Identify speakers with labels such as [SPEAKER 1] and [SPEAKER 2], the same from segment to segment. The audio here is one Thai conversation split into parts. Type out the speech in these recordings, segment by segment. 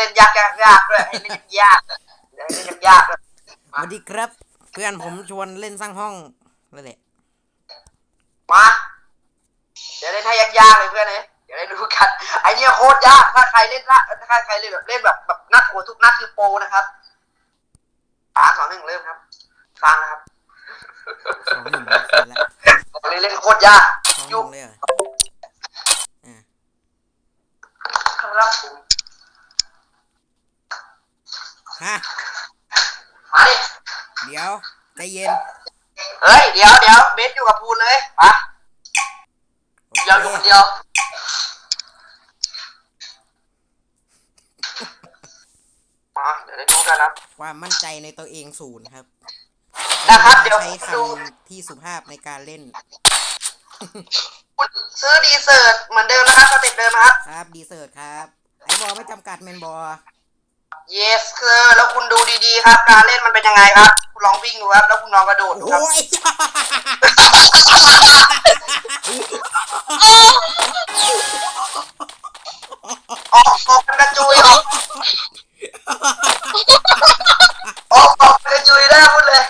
[SPEAKER 1] เล่นยากยากยากด้วยให้เล่นยากเดี๋ยวให้เล่นยากด้วย
[SPEAKER 2] สวัสดีครับ เพื่อนผมชวนเล่นสร้างห้องนั่นแหละ
[SPEAKER 1] มาเดี๋ยวเล่นให้ยากยากๆเลยเพื่อนเลยเดี๋ยวได้รู้กันไอเนี้ยโคตรยากถ้าใครเล่นละถ้าใครเล่นแบบเล่นแบบแบบนัดหัวทุกนัดคือโปรนะครับสามสองหนึ่งเริ่มครับฟังนะครับ
[SPEAKER 2] สองหนึ่งแล้วเสร็จแล้ว
[SPEAKER 1] บอกเลยเล่นโคตรยาก
[SPEAKER 2] สองห
[SPEAKER 1] ยุ
[SPEAKER 2] นึ่งเลยเหรออะ
[SPEAKER 1] ครับผม
[SPEAKER 2] ฮะ
[SPEAKER 1] มาดิ
[SPEAKER 2] เดี๋ยวใจเย็น
[SPEAKER 1] เฮ้ย เดี๋ยวเดี๋ยวเบสอยู่กับพูนเลยมา
[SPEAKER 2] โอ
[SPEAKER 1] เดี๋ยวอยู่
[SPEAKER 2] เค
[SPEAKER 1] คนเดียวมาเดี๋ยวได้ดูกันนะครับ
[SPEAKER 2] ความมั่นใจในตัวเองศูนย์ครับ
[SPEAKER 1] นะครับเดี๋ยว
[SPEAKER 2] ใช้
[SPEAKER 1] ดู
[SPEAKER 2] คำที่สุภาพในการเล่น
[SPEAKER 1] คุณซื้อดีเซิร์ตเหมือนเดิมนะครับสเต็ปเดิมนะครับ
[SPEAKER 2] ครับ ดีเซิร์ตครับ ไอ้บอไม่จำกัดแมนบอ
[SPEAKER 1] yes คือแล้วคุณดูดีๆครับ การเล่นมันเป็นยังไงครับ คุณลองวิ่งดูครับ แล้วคุณลองกระโดดดูครับ
[SPEAKER 2] โอ้ย
[SPEAKER 1] ออกออกมันกระจุยออกออกออกมันกระจุยได้พูดเลย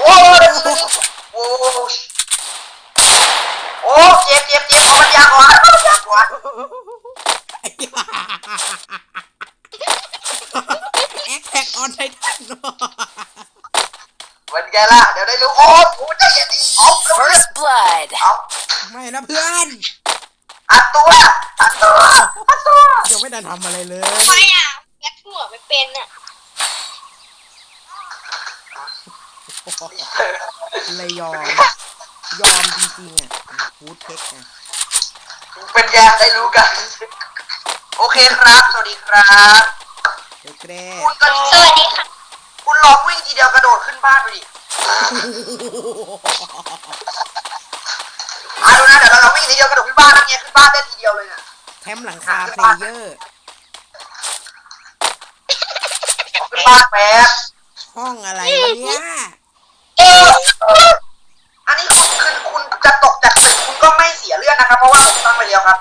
[SPEAKER 1] โอ้ยโอ้ยโอ้เจ็บเจ็บเจ็บเอามันยากกว่าเอามันยากกว่า
[SPEAKER 2] แอคแท็กออนไททัน
[SPEAKER 1] เป็นไงล่ะ เดี๋ยวได้รู้โอ้ยพูดใจเย็นดิเอาเอา
[SPEAKER 3] First blood.
[SPEAKER 1] เอา
[SPEAKER 2] ไม่นะเพื่อน
[SPEAKER 1] อัดตัวอัดตัวอัดตัว
[SPEAKER 2] ยังไม่ได้ทำอะไรเลย
[SPEAKER 3] ไม่อะงัดหัวไม่เป็นอะ
[SPEAKER 2] เลยยอม ยอมจริงๆอะฟูดเทคอะ
[SPEAKER 1] เป็นไงได้รู้กัน โอเคครับ สวัสดีครับ
[SPEAKER 2] เด็กแร
[SPEAKER 1] คุณก็
[SPEAKER 3] สวัสดีค่ะ
[SPEAKER 1] คุณลองวิ่งทีเดียวกระโดดขึ้นบ้านไปดิอะดูนะเดี๋ยวเราลองวิ่งทีเดียวกระโดดขึ้นบ้านนั่นไงขึ้นบ้านได้ทีเดียวเลยเนี่ย
[SPEAKER 2] แคมป์หลังคาเพลเยอร์
[SPEAKER 1] ขึ้นบ้านแป๊บ
[SPEAKER 2] ห้องอะไรวะเนี่ย
[SPEAKER 1] อันนี้คุณคือคุณจะตกจากตึกคุณก็ไม่เสียเลือดนะครับ เพราะว่าผมตั้งไปแล้วครับ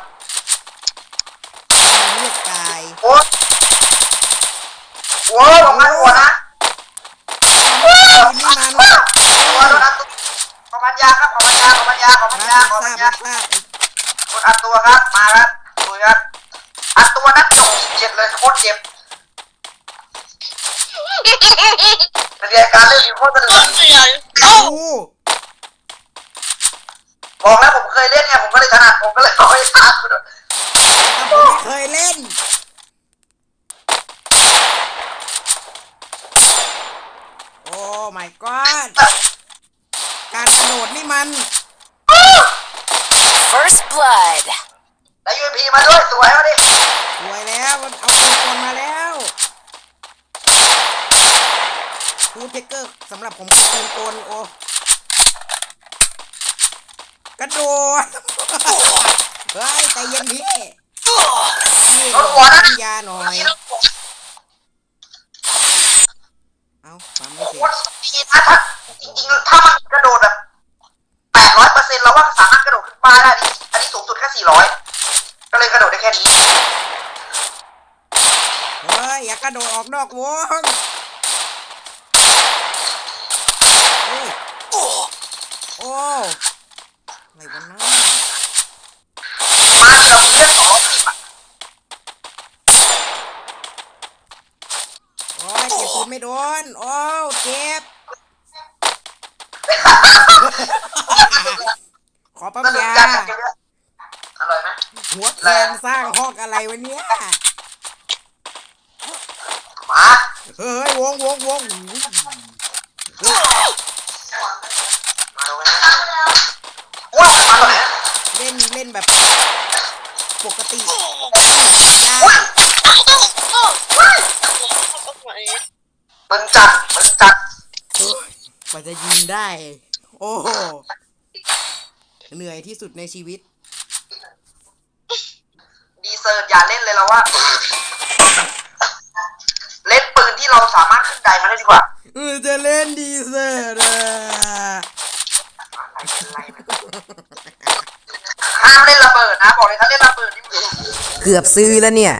[SPEAKER 2] เลือดกาย
[SPEAKER 1] โอ้ โหผมมาหัวนะ
[SPEAKER 2] นี่มา
[SPEAKER 1] หัวโดนอัดตัวขอพันยาครับขอพันยาขอพันยาขอพันยา
[SPEAKER 2] รับ
[SPEAKER 1] ขอ
[SPEAKER 2] ท
[SPEAKER 1] พั
[SPEAKER 2] รานบ
[SPEAKER 1] ยา
[SPEAKER 2] รับทราบ
[SPEAKER 1] กดอัดตัวครับมาครับดูครับอัดตัวนัดจบเจ็บเลยโคตรเจ็บเป็นไงการเล่นอยู่โคตรสนุก
[SPEAKER 3] เสือน
[SPEAKER 2] โอ้
[SPEAKER 1] บอกแล้วผมเคยเล่นไงผมก็เลยถนัดผมก็เลยเอาไปทานคุณ
[SPEAKER 2] ผมไม่เคยเล่น อ้ my god การกระโดดนี่มัน
[SPEAKER 3] First blood.
[SPEAKER 1] ได้ยูพีมาด้วย สวยมาดิ
[SPEAKER 2] สวยแล้วมันเอาปืนกลมาแล้วฟูดเทคเกอร์สำหรับผมคือปืนกลโอ้กระโดดเฮ้ยใจเย็นพี่นี่ขอน้ำยาหน่อย เอ้าความไม่
[SPEAKER 1] โค
[SPEAKER 2] เสร็จ
[SPEAKER 1] ตรดีนะถ้าจริงๆถ้ามันกระโดดแบบแปดร้อยเปอร์เซ็นต์เราว่าสามารถกระโดดขึ้นฟ้าได้ดิอันนี้สูงสุดแค่สี่ร้อยก็เลยกระโดดได้แค่นี้
[SPEAKER 2] เฮ้ยอย่ากระโดดออกนอกวงเฮ้ยโอ้อะไรวะน้า
[SPEAKER 1] มาเราเลือกสองร้อยสิบอะ
[SPEAKER 2] โอ้ยเก็บปืน ไม่โดน โอ้เจ็บ ขอปั๊ม
[SPEAKER 1] สนุก
[SPEAKER 2] ยา
[SPEAKER 1] จังอะเกมเนี้ยอร่อยไหม
[SPEAKER 2] หัวแคนสร้างห้องอะไรวะเนี่ย
[SPEAKER 1] มา
[SPEAKER 2] เฮ้ย วงวงวง
[SPEAKER 1] มาเลยว้าวมาเลย
[SPEAKER 2] เล่นเล่นแบบ ปกติยา
[SPEAKER 1] มึงจัดมึงจัด
[SPEAKER 2] กว่าจะยิงได้ โอ้โหเหนื่อยที่สุดในชีวิต
[SPEAKER 1] ดีเซอร์อย่าเล่นเลยเราว่า เล่นปืนที่เราสามารถขึ้นไดมาได้ดีกว่า
[SPEAKER 2] เออจะเล่นดีเซอร์อะ
[SPEAKER 1] อะไรเป็นไรห้ามเล่นระเบิดนะ บอกเลยถ้าเล่นระเบิดนี่มึง
[SPEAKER 4] เกือบซื้อแล้วเนี่ย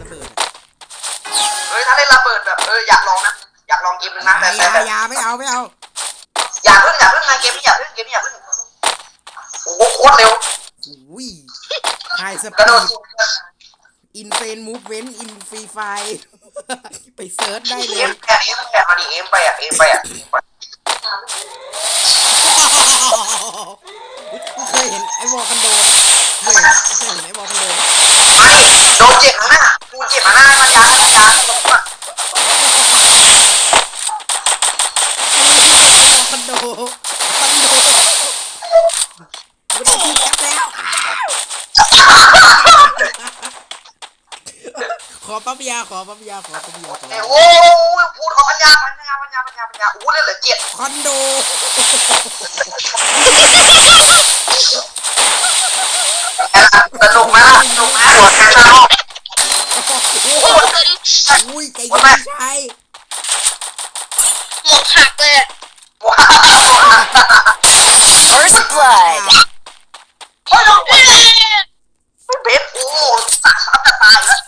[SPEAKER 1] อินเฟ
[SPEAKER 2] นมูฟเวนอินฟรีไฟไปเซิร์ชได้เล
[SPEAKER 1] เอ็
[SPEAKER 2] ย
[SPEAKER 1] มไปเอ็มไปเอาดิเอ็มไปอะเอ็มไปอะเอ็มไป
[SPEAKER 2] กูเคยเห็นไอ้วอลคันโดไหมเคยเห็นเคยเห็นไอ้วอลคันโดไหม
[SPEAKER 1] โดนเจ็บนะกูเจ็บนะมันยามันยาตรงนี้
[SPEAKER 2] คอนโดคอนโดไม่ได้ที่แคปแล้ว ข อปั๊บยาขอปั๊บยาขอปั๊บยาขอ
[SPEAKER 1] โอ้ยพูดของปัญญาปัญญาปัญญาปัญญาปัญญาอู้เล่นเหลือเจ็ด
[SPEAKER 2] คอนโด
[SPEAKER 1] สนุกไหมล่ะสนุกไหมโดดแค่หน้าห้อง
[SPEAKER 2] อุ้ยใจเย็นไม่ใช่
[SPEAKER 3] หมวกหักเลยอะ
[SPEAKER 1] ว้าว
[SPEAKER 3] First blood
[SPEAKER 1] โอ้ยเบสโอ้ตาซ้ำจะตายแล้ว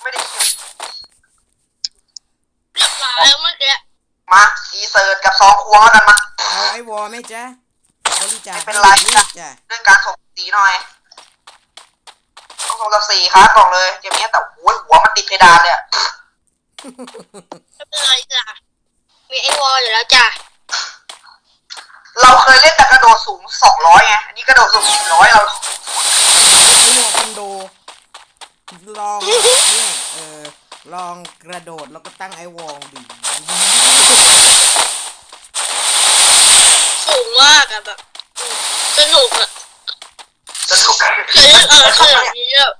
[SPEAKER 1] ไม่ได้คิว
[SPEAKER 3] เรียบร้อยแล้วเมื่อกี้
[SPEAKER 1] มาดีเซิร์ตกับซองควงแล้วกันมา
[SPEAKER 2] เอาไอ้วอลไหมจ๊ะบริจาค
[SPEAKER 1] ไม่เป็นไร
[SPEAKER 2] ให้
[SPEAKER 1] จ้ะ
[SPEAKER 2] จ้ะ
[SPEAKER 1] เรื่องการส่งสีหน่อยต้องส่งกับสีครับบอกเลยเกมนี้แต่โอ้ยหัวมันติดเพดานเลยอะ
[SPEAKER 3] ไม่เป็นไรจ้ะมีไอวอลอยู่แล้วจ้ะ
[SPEAKER 1] เราเคยเล่นแต่กระโดดสูงสองร้อยไงอันนี้กระโดดสูงสี่ร้อยเรา
[SPEAKER 2] ไอ้วอลคอนโด ลองเนี่ยเออลองกระโดดแล้วก็ตั้งไอ้วอลดู
[SPEAKER 3] สูงมากอะแบบอืมสนุกอะ
[SPEAKER 1] สนุก
[SPEAKER 3] เคยเล่นเออขนาดนี้แบบ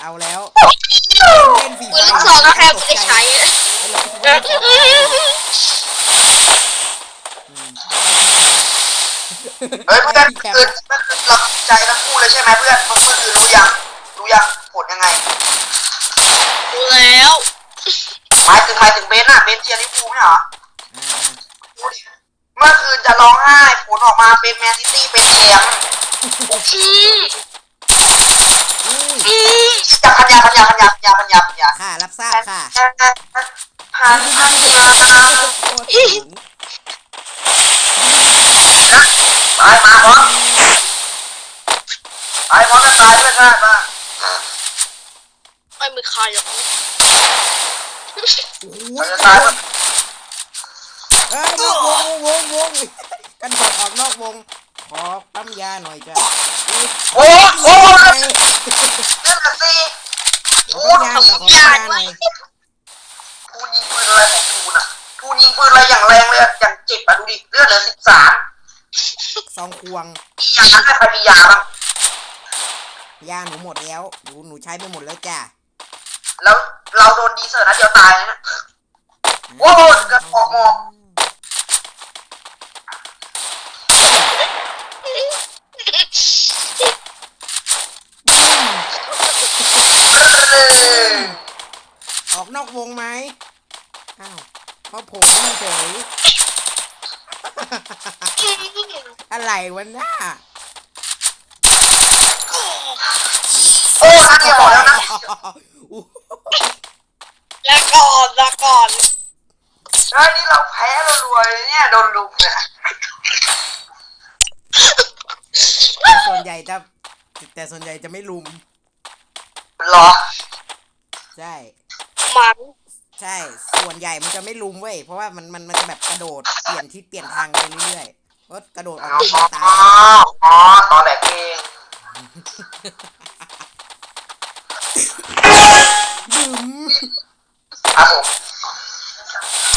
[SPEAKER 2] เอาแล้วเล่นฟรีไฟ
[SPEAKER 3] ปืนลูกซองก็แทบไม่ได้ใช้อะ
[SPEAKER 2] ไอ้เราก็ไม่ได้ใช้อืม
[SPEAKER 1] เฮ้ยเพื่อนคือเมื่อคืนเราใจทั้งคู่เลยใช่ไหมเพื่อนเมื่อคืนรู้ยังรู้ยังผลยังไง
[SPEAKER 3] ดูแล้ว
[SPEAKER 1] หมายถึงหมายถึงเบนซ์อะเบนซ์เชียร์ลิเวอร์พูลไม่เหรอ
[SPEAKER 2] อ่า
[SPEAKER 1] ดูดิ เมื่อคืนจะร้องไห้ผลออกมาเป็นแมนซิตี้เป็นแชมป์
[SPEAKER 3] อืม
[SPEAKER 2] ๆอุ้ย
[SPEAKER 3] อืม
[SPEAKER 1] ปัญญาปัญญาปัญญาปัญญาปัญญาปัญญา
[SPEAKER 2] ค่ะ รับทราบค่ะ
[SPEAKER 1] หันหันมา
[SPEAKER 2] ตา
[SPEAKER 1] ยมาพร้อมตายพร้อมกันตายด้วยกันมา
[SPEAKER 3] ไม่มีใครหรอก
[SPEAKER 2] โอ้
[SPEAKER 1] เรา
[SPEAKER 2] ย
[SPEAKER 1] ตายมัน
[SPEAKER 2] เอ้ยนอกวงวงวงกันโดดออกนอกวง ขอปั๊มยาหน่อยจ้ะ
[SPEAKER 1] โอ้โห
[SPEAKER 2] ไป
[SPEAKER 1] เล่นสิ
[SPEAKER 2] ขอปั๊มยาหน่อยขอปั๊มยาหน่อย
[SPEAKER 1] ทูนยิงปืนอะไรของทูน่ะทูนยิงปืนอะไรอย่างแรงเลยอะอย่างเจ็บอะดูดิเลือดเหลือสิบสาม
[SPEAKER 2] สองควง
[SPEAKER 1] มียาใครมียาบ้าง
[SPEAKER 2] ยาหนูหมดแล้วหนูหนูใช้ไปหมดแล้วจ้ะ
[SPEAKER 1] แล้วเราโดนดีเซอร์นะเดียวตายนะโอ้ยกระออกหมอก เออ
[SPEAKER 2] ออกนอกวงไหมอ้าวเพราะผมนี่เฉยอะไรวะน่า
[SPEAKER 1] โอ้นัดเดียวบอกแล้วนะ
[SPEAKER 2] อู้
[SPEAKER 3] ลาก่อนลาก่อน
[SPEAKER 1] เฮ้ยนี่เราแพ้เรารวยเนี่ยโดนลุมเนี่ย
[SPEAKER 2] แต่ส่วนใหญ่จะแต่ส่วนใหญ่จะไม่ลุม
[SPEAKER 1] หรอ
[SPEAKER 2] ใช่
[SPEAKER 3] มัน
[SPEAKER 2] ใช่ ส่วนใหญ่มันจะไม่ลุมเว้ย เพราะว่ามันมันมันจะแบบกระโดดเปลี่ยนทิศเปลี่ยนทางไปเรื่อยๆเพราะกระโดดอ
[SPEAKER 1] อ๋
[SPEAKER 2] อก
[SPEAKER 1] อ
[SPEAKER 2] นอกตา
[SPEAKER 1] อ๋อตอนแหลกเอง
[SPEAKER 2] บึ้ม
[SPEAKER 1] ครับผม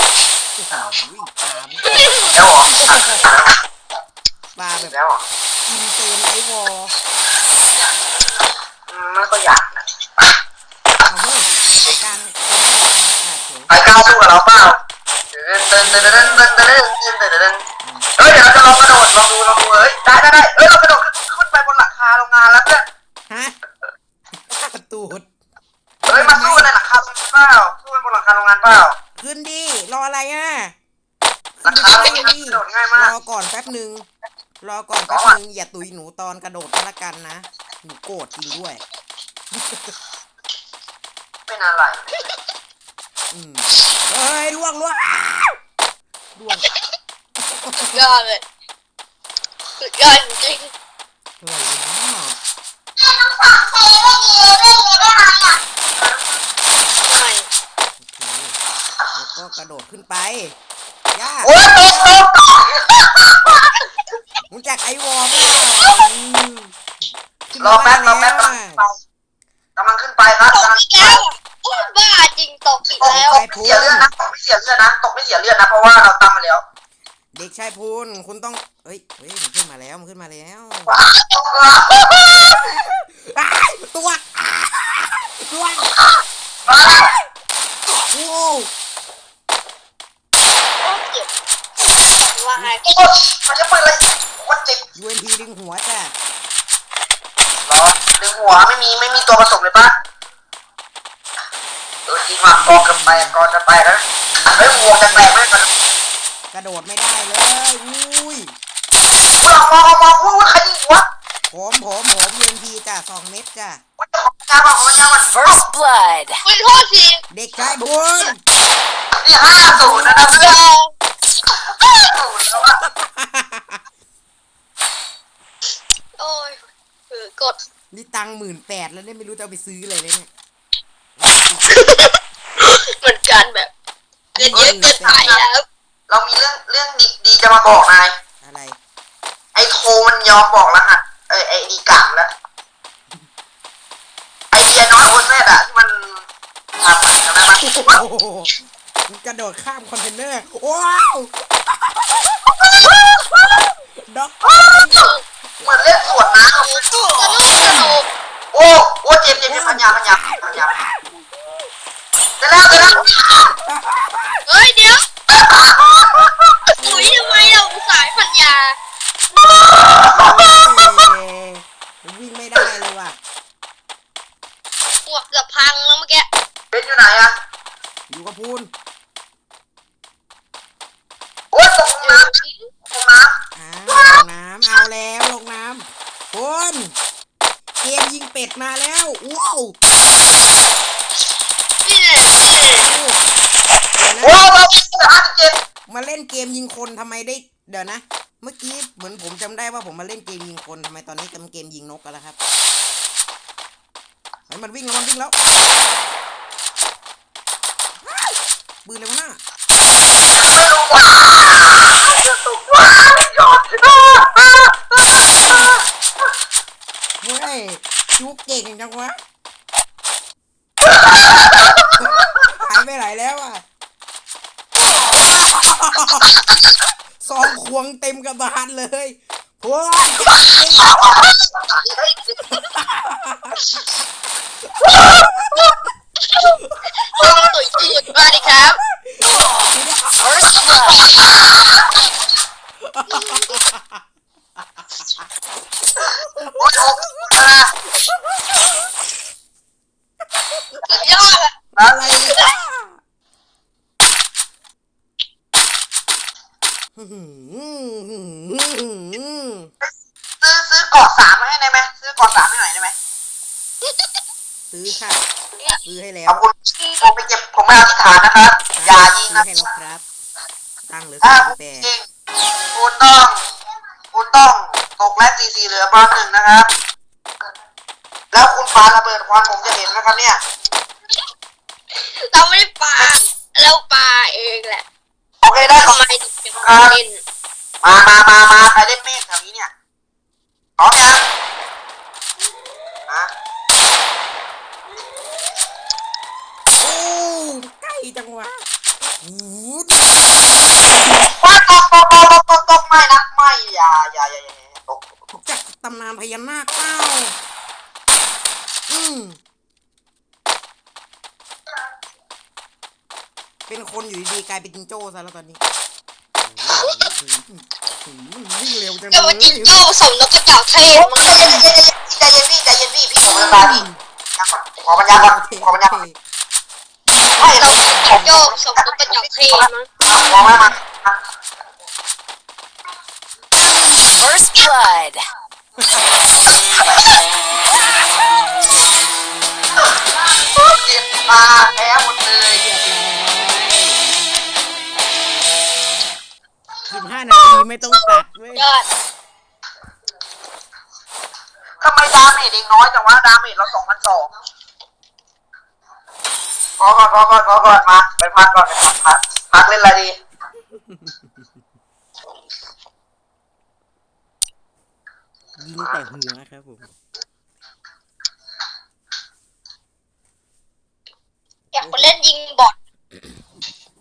[SPEAKER 2] โอ้โหตาม
[SPEAKER 1] แล้วเหรอ
[SPEAKER 2] ปลาแบบ
[SPEAKER 1] แล้วเหรอ
[SPEAKER 2] อินเซนไอวอล
[SPEAKER 1] อืมไม่ก็อยากนะ
[SPEAKER 2] เอาเฮ้ย กล้าไม่อาเฉย
[SPEAKER 1] สาดินเดินเดินเดินเปล่าเดินเดี๋ยวเราจะลองกระโดดลองดูลองดูเฮ้ยได้ได้ได้เฮ้ยเรากระโดดขึ้นไปบนหลังคาโรงงานแล้วเพื่อน
[SPEAKER 2] ฮะประตูด
[SPEAKER 1] เฮ้ยมาสู้กันในหลังคาโรงงานเปล่าสู้กันบนหลังคาโรงงานเปล่า
[SPEAKER 2] ขึ้นดิรออะไรอะ
[SPEAKER 1] หลังคาโรงงานโดดง่ายมา
[SPEAKER 2] รอก่อนแป๊บหนึ่งรอก่อนแป๊บหนึ่งอย่าตุยหนูตอนกระโดดก็แล้วกันนะหนูโกรธจริงด้วย
[SPEAKER 1] เป็นอะไร
[SPEAKER 2] อืมเฮ้ยล่วงล่วงอ้าวล่วง
[SPEAKER 3] สุดยอดเลยสุดยอดจริง
[SPEAKER 2] อะไรวะเนี่ย
[SPEAKER 3] ๆทำไม
[SPEAKER 2] โอเคแล้วก็กระโดดขึ้นไปย่า
[SPEAKER 1] โอ้ยตกตกตก
[SPEAKER 2] รู้จักไอวอร์มอะอืมขึ้น
[SPEAKER 1] รอแป๊บรอ
[SPEAKER 2] มา
[SPEAKER 1] แป๊บ
[SPEAKER 2] แล้ว
[SPEAKER 1] สียเลือดนะ ตกไม่เสียเลือดนะ เพราะว่าเราตั้งมาแล้ว
[SPEAKER 2] เด็กชายพูนคุณต้องเฮ้ยเฮ้ยมันขึ้นมาแล้วมันขึ้นมาแล้ว
[SPEAKER 1] ว้าวตกแล้ว
[SPEAKER 2] อ้ายตัวอ้ายตัว
[SPEAKER 1] ว้าว
[SPEAKER 2] โอ้
[SPEAKER 3] โอ้เจ็บว่าไง
[SPEAKER 1] โอ้ยมันจะเปิดอะไรว่าเจ็บ
[SPEAKER 2] ยูเอ็นพีดึงหัวจ้ะ
[SPEAKER 1] เหรอดึงหัวไม่มีไม่มีตัวผสมเลยปะเออจริงว่ะกองกันไปกองกันไปนะ เฮ้ยหัวจะแตกไมกัน
[SPEAKER 2] กระโดดไม่ได้เลย อุ้ย
[SPEAKER 1] มองมองมองว่าใครยิงหัว
[SPEAKER 2] ผมผมผมยูเอ็นพีจ้ะสองเม็ดจ้ะ
[SPEAKER 1] ว่าจะของยาบ้างของยาบ้าง
[SPEAKER 4] First blood
[SPEAKER 3] ไม่โทษที
[SPEAKER 2] เด็กชายพูน
[SPEAKER 1] นี่ห้าศูนย์นะครับเพื่อนห้าศูนย์แล้วอะ
[SPEAKER 3] โอ้ยคือกด
[SPEAKER 2] นี่ตังหมื่นแปดแล้วเนี่ยไม่รู้จะเอาไปซื้ออะไรเลยเนี่ย
[SPEAKER 3] เหมือนกันแบบ เงินเยอะเกินไปแล้ว
[SPEAKER 1] เรามีเรื่องเรื่องดีดีจะมาบอกนาย
[SPEAKER 2] อะไร
[SPEAKER 1] ไอ้โทมันยอมบอกรหัสเอ้ยไอ้ดีกามแล้วไอเดียน้อยโอเซตอะที่มันทำอะจำได้ไหม
[SPEAKER 2] โอ้โหมันกระโดดข้ามคอนเทนเนอร์ ว้าวด็อก
[SPEAKER 1] เหมือนเล่นสวนน้
[SPEAKER 3] สนุกสนุกำ
[SPEAKER 1] โอ้โอ้เจ็บเจ็บเจ็บพันยาพันยาพันยา เสร็จแล้วเสร็จแล้ว
[SPEAKER 3] เฮ้ยเดี๋ยวปุ๋ยทำไมเราสายปัญญา
[SPEAKER 2] วิ่งไม่ได้เลยว่ะ
[SPEAKER 3] หัวเกือบพังแล้วเมื่อกี้
[SPEAKER 1] เป็นอยู่ไหนอะ
[SPEAKER 2] อยู่กับพูน
[SPEAKER 1] โอ้ตกน้ำตกน้
[SPEAKER 2] อ้าวลงน้ำเอาแล้วลงน้ำพูนเกมยิงเป็ดมาแล้วว้าว
[SPEAKER 3] นี่แหละนี่แหละำ
[SPEAKER 2] เดี๋ยว
[SPEAKER 1] โอ้
[SPEAKER 2] นะ
[SPEAKER 1] เราเป็นห้าสิบเจ็ด
[SPEAKER 2] มาเล่นเกมยิงคนทำไมได้ เดี๋ยวนะ เมื่อกี้เหมือนผมจำได้ว่าผมมาเล่นเกมยิงคนทำไมตอนนี้กำลังเกมยิงนกกันแล้วครับเฮ้ยมันวิ่งแล้วมันวิ่งแล้วปืนเลยวะน่ะ
[SPEAKER 1] ไม่รู้ว่าตกว่าไม่ยอม
[SPEAKER 2] เว้ยจุกเก่งจังวะหายไปไหนแล้วอะซ องควงเต็มกระบาลเลยพวก
[SPEAKER 3] ต้องตุ๋ยตูดมาดิครับ
[SPEAKER 4] First blood
[SPEAKER 1] โอ้ยโอ้ย
[SPEAKER 3] สุดยอดอะ
[SPEAKER 2] อะไรเนี่ยอื้อหือหือหือ
[SPEAKER 1] ซื้อซื้อเกาะสามมาให้ได้ไหมซื้อเกาะสามให้หน่อยได้ไหม
[SPEAKER 2] ซื้อค่ะ ซื้อให้แล้ว
[SPEAKER 1] ขอบคุณผมไปเก็บผมไม่เอาที่ฐานนะครับอย่ายิง
[SPEAKER 2] ซื้อ
[SPEAKER 1] นะ
[SPEAKER 2] ให้แล้วครับ ตั้งเหลือ
[SPEAKER 1] ถ้า
[SPEAKER 2] สาม
[SPEAKER 1] คุณ
[SPEAKER 2] แปด
[SPEAKER 1] ยิงคุณต้อง คุณต้องตกและซีซีเหลือบ้านหนึ่งนะครับ แล้วคุณปาระเบิดควันผมจะเห็นนะครับเนี่ย
[SPEAKER 3] เราไม่ได้ปลาเราปลาเองแหละ
[SPEAKER 1] โอเคได้ขอบ
[SPEAKER 3] ทำไมถึงจะมาเล่น
[SPEAKER 1] มามามามาใครเล่นเมฆแถวนี้เนี่ยพร้อมยังฮะ
[SPEAKER 2] โอ้ใกล้จังวะหู
[SPEAKER 1] ว้าตกตกตกตกตกตกไม่นะไม่อย่าอย่าอย่าอย่าอย่าตก
[SPEAKER 2] รู้จักตำนานพ ญานาคเปล่าอืมเป็นคนอยู่ดีๆกลายเป็นจิงโจ้ซะแล้วตอนนี้โอ้โหวิ่งเร็วจัง
[SPEAKER 3] จะ
[SPEAKER 2] เล
[SPEAKER 3] มาจิงโจ้ผสมนกกระจอกเทศ
[SPEAKER 1] ใจ
[SPEAKER 3] มั้ง
[SPEAKER 1] เย็นใจเย็นใจเย็นพี่ใจเย็นพี่พี่ผมจะตายพี่ขอปัญญาก่อนขอปัญญาก่อนไม่เราผม
[SPEAKER 3] โยกสมนกกระจอกเทมั้ง
[SPEAKER 1] มองแล้วมัน
[SPEAKER 4] First blood.
[SPEAKER 1] เจ็บมาแพ้หมดเลย
[SPEAKER 2] สิบห้านาทีไม่ต้องตัดเว้ย
[SPEAKER 3] ยอด
[SPEAKER 1] ทำไมดาเมจเองน้อยจังวะดาเมจเราสองพันสองพอก่อนพอก่อนพอก่อนมา ไปพักก่อนไปพักพักพักเล่นอะไรดี
[SPEAKER 2] ยิงแต่หัวครับผม
[SPEAKER 3] อยากไปเล่นยิงบอท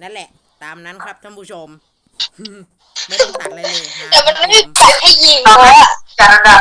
[SPEAKER 2] นั่นแหละ ตามนั้นครับท่านผู้ชม ไม่ต้องตัดอะไรเลยฮะ
[SPEAKER 3] แต่มันไม่มี
[SPEAKER 2] ครับผม
[SPEAKER 3] แปะให้ยิงเลยอะ
[SPEAKER 1] การอันดับ